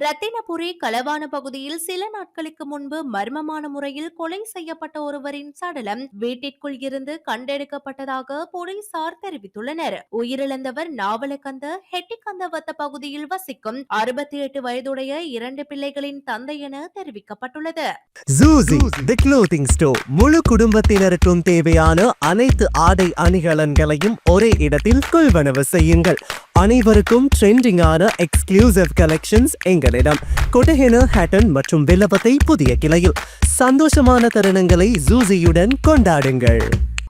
ரத்தினபுரி களவான பகுதியில் சில நாட்களுக்கு முன்பு மர்மமான முறையில் கொலை செய்யப்பட்ட ஒருவரின் சடலம் வீட்டிற்குள் இருந்து கண்டெடுக்கப்பட்டதாக போலீசார் தெரிவித்துள்ளனர். உயிரிழந்தவர் நாவலக்கந்த ஹெட்டிகந்தவத்த பகுதியில் வசிக்கும் அறுபத்தி எட்டு வயதுடைய இரண்டு பிள்ளைகளின் தந்தை என தெரிவிக்கப்பட்டுள்ளது. தி முழு குடும்பத்தினருக்கும் தேவையான அனைத்து ஆடை அணிகலன்களையும் ஒரே இடத்தில் கொள்வனவு செய்யுங்கள். அனைவருக்கும் ட்ரெண்டிங்கான எக்ஸ்க்ளூசிவ் கலெக்ஷன்ஸ் எங்களிடம். கொட்டஹென ஹேட்டன் மற்றும் வில்லபத்தை புதிய கிளையில். சந்தோஷமான தருணங்களை ஜூசியுடன் கொண்டாடுங்கள்.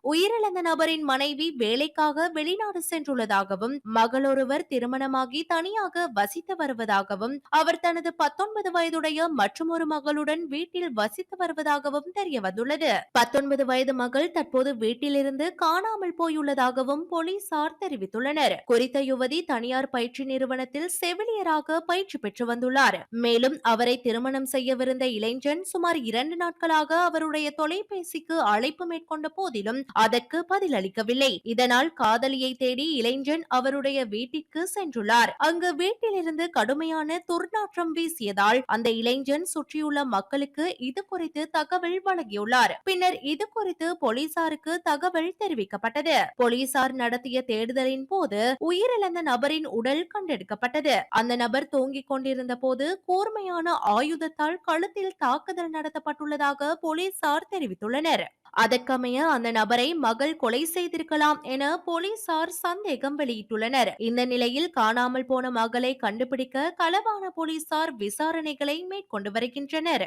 உயிரிழந்த நபரின் மனைவி வேலைக்காக வெளிநாடு சென்றுள்ளதாகவும் மகளொருவர் திருமணமாகி தனியாக வசித்து வருவதாகவும் அவர் தனது பத்தொன்பது வயதுடைய மற்றொரு மகளுடன் வீட்டில் வசித்து வருவதாகவும் தெரிய வந்துள்ளது. பத்தொன்பது வயது மகள் தற்போது வீட்டிலிருந்து காணாமல் போயுள்ளதாகவும் போலீசார் தெரிவித்துள்ளனர். குறித்த யுவதி தனியார் பயிற்சி நிறுவனத்தில் செவிலியராக பயிற்சி பெற்று வந்துள்ளார். மேலும் அவரை திருமணம் செய்யவிருந்த இளைஞன் சுமார் இரண்டு நாட்களாக அவருடைய தொலைபேசிக்கு அழைப்பு மேற்கொண்ட போதிலும் அதற்கு பதிலளிக்கவில்லை. இதனால் காதலியை தேடி இளைஞன் அவருடைய வீட்டிற்கு சென்றுள்ளார். அங்கு வீட்டிலிருந்து கடுமையான துர்நாற்றம் வீசியதால் அந்த இளைஞன் சுற்றியுள்ள மக்களுக்கு இது குறித்து தகவல் வழங்கியுள்ளார். பின்னர் இது குறித்து போலீசாருக்கு தகவல் தெரிவிக்கப்பட்டது. போலீசார் நடத்திய தேடுதலின் போது உயிரிழந்த நபரின் உடல் கண்டெடுக்கப்பட்டது. அந்த நபர் தூங்கிக் கொண்டிருந்த போது கூர்மையான ஆயுதத்தால் கழுத்தில் தாக்குதல் நடத்தப்பட்டுள்ளதாக போலீசார் தெரிவித்துள்ளனர். அதற்கமைய அந்த நபரை மகள் கொலை செய்திருக்கலாம் என போலீசார் சந்தேகம் வெளியிட்டுள்ளனர். இந்த நிலையில் காணாமல் போன மகளை கண்டுபிடிக்க களவான போலீசார் விசாரணைகளை மேற்கொண்டு வருகின்றனர்.